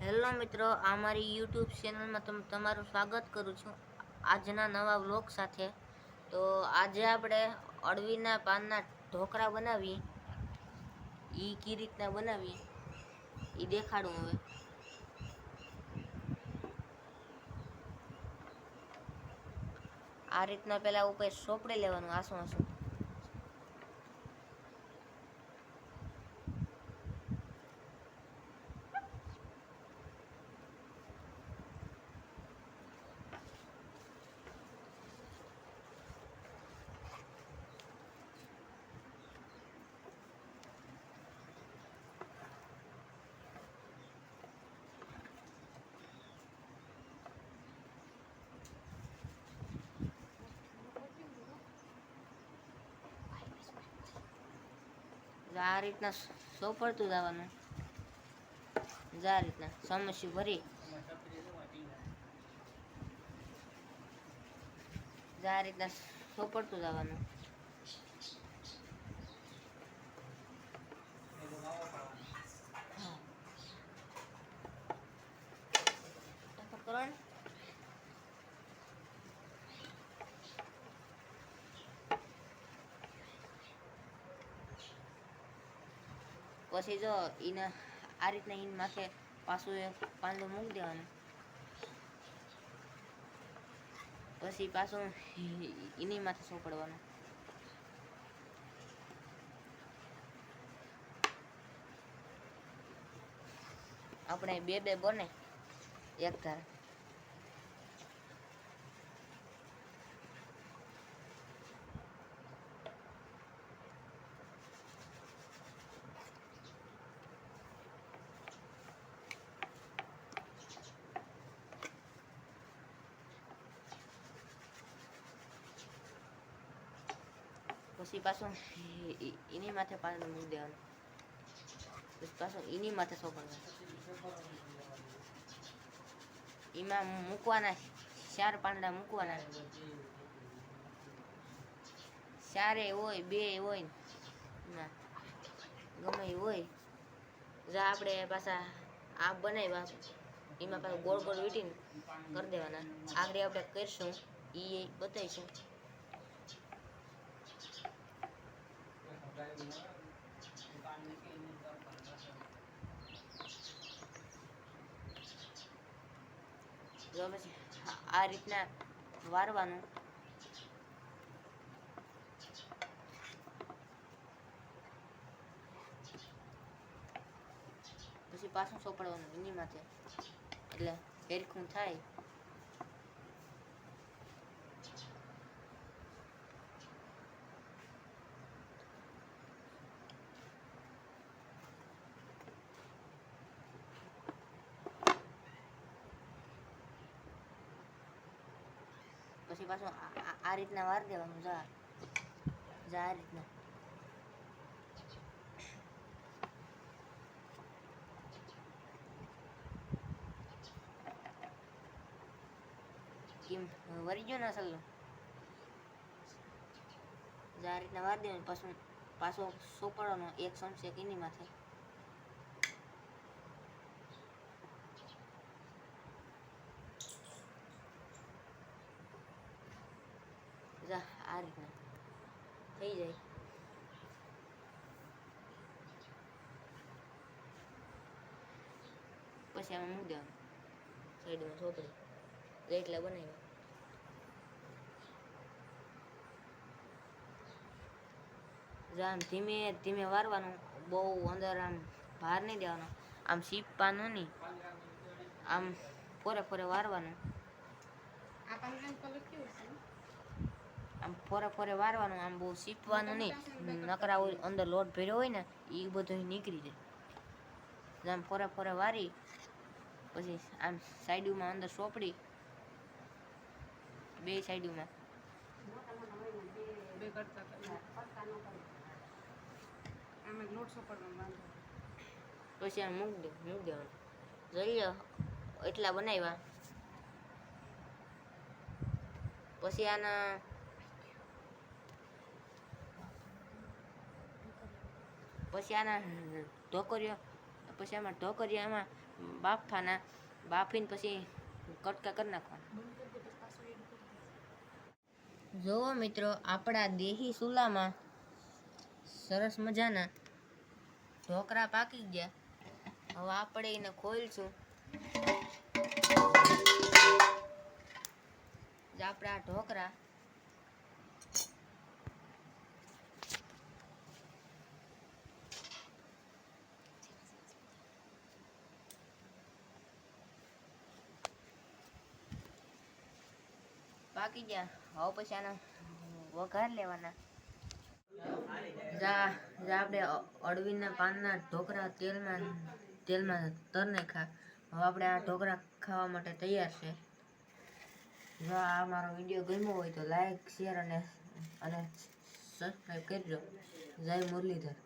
Hello મિત્રો, આ મારી યુટ્યુબ ચેનલમાં તમ, તમારું સ્વાગત કરું છું આજના નવા વ્લોગ સાથે. તો આજે આપણે અળવીના પાનના ઢોકળા બનાવી એ કઈ રીતના બનાવી એ દેખાડું હવે. આ રીતના પહેલાં ઉપર સોપડી લેવાનું આસું આસું આ રીતના સોપડતું જવાનું. આ રીતના સમસ્યું ભરી. આ રીતના સોપડતું જવાનું કરો ને પછી જો એને આ રીતના ઈન માથે પાછું એક પાંદડું મૂકી દેવાનું. પછી પાછું એની માથે સોંપડવાનું. આપણે બે બે બને એક ધાર. પછી પાછું એની માથે પાંદડું મૂકી દેવાનું પછી પાછું એની માથે સોપડવાનું એમાં મૂકવાના ચાર પાંદડા મૂકવાના ચારે હોય બે હોય ને ગમે હોય જા આપણે પાછા આ બનાવ્યા એમાં પાછું ગોળ ગોળ વીટીને કરી દેવાના આગળ આપણે કરીશું એ બતાવીશું જો પછી આ- રીતના વારવાનું. પછી પાછું સોંપડવાનું એની માથે એટલે હેરખું થાય. પછી પાછું આ- રીતના વાર દેવાનું, જા. જા આ રીતના. કેમ? વરી ગયો ને અસલ જા આ રીતના વાર દેવાનું, પાછું પાછો સોપડવાનો એક સમશે એની માથે જા આ રીતના. થઈ જાય. પછી આમાં મૂકી દેવાનું. સાઈડમાં સોપડી એટલા બનાવ્યા આમ ધીમે ધીમે વારવાનું, બહુ અંદર આમ ભાર નહીં દેવાનો. આમ સીપવાનું નહીં. આમ ફોરે ફોરે વારવાનું. ફોરે ફોરે વારવાનું આમ બહુ સીપવાનું નહીં. નકરા અંદર લોટ ભર્યો હોય ને એ બધું નીકળી જાય. આમ ફોરે ફોરે વારી પછી આમ સાઈડમાં અંદર સોપડી. બે સાઈડમાં. બે કરતા કરતા. આમાં લોટ સોપડવાનો વાંધો પછી આમ મૂકી દે મૂકી દેવાનું. જોઈ લો એટલા બનાવ્યા. પછી આના પછી આના ઢોકરીઓ, પછી આમાં ઢોકરીઓ આમાં બાફવાના, બાફીને પછી કટકા કરી નાખવાના. જોવો મિત્રો, આપણા દેહી સુલામાં સરસ મજાના ઢોકળા પાકી ગયા. હવે આપણે એને ખોલશું આપણા ઢોકળા પાકી ગયા. હવે પછી આના વઘાર લેવાના. જા જા આપણે અડવીના પાનના ઢોકળા તેલમાં તેલમાં તર ખા. હવે આપણે આ ઢોકળા ખાવા માટે તૈયાર છે. જો આ મારો વીડિયો ગમ્યો હોય તો લાઈક શેર અને અને સબસ્ક્રાઈબ કરજો. જય મુરલીધર.